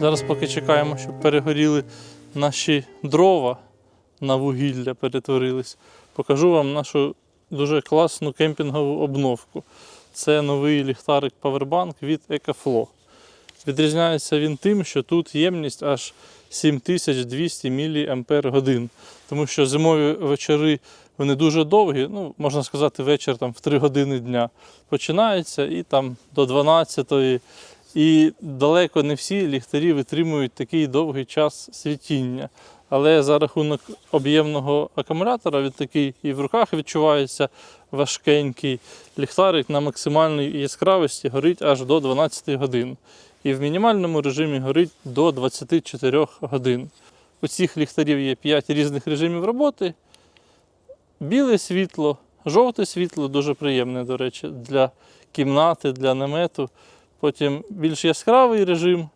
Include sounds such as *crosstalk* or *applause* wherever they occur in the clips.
Зараз поки чекаємо, щоб перегоріли наші дрова на вугілля перетворились. Покажу вам нашу дуже класну кемпінгову обновку. Це новий ліхтарик Powerbank від EcoFlow. Відрізняється він тим, що тут ємність аж 7200 мАч. Тому що зимові вечори вони дуже довгі, ну, можна сказати, вечір там, в 3 години дня починається і там до 12 і далеко не всі ліхтарі витримують такий довгий час світіння. Але за рахунок об'ємного акумулятора він такий і в руках відчувається важкенький. Ліхтарик на максимальній яскравості горить аж до 12 годин. І в мінімальному режимі горить до 24 годин. У цих ліхтарів є 5 різних режимів роботи. Біле світло, жовте світло дуже приємне, до речі, для кімнати, для намету. Потім більш яскравий режим,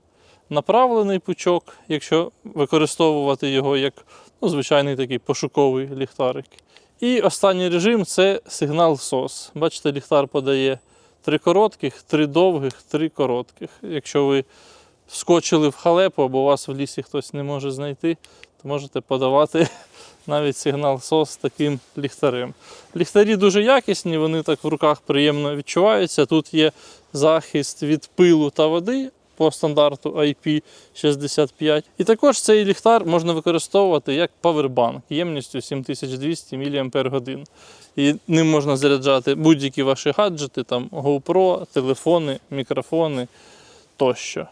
направлений пучок, якщо використовувати його як ну, звичайний такий пошуковий ліхтарик. І останній режим це сигнал SOS. Бачите, ліхтар подає три коротких, три довгих, три коротких. Якщо ви вскочили в халепу або вас в лісі хтось не може знайти, то можете подавати *laughs* навіть сигнал SOS таким ліхтарем. Ліхтарі дуже якісні, вони так в руках приємно відчуваються. Тут є захист від пилу та води по стандарту IP65. І також цей ліхтар можна використовувати як павербанк ємністю 7200 мАч. І ним можна заряджати будь-які ваші гаджети, там GoPro, телефони, мікрофони тощо.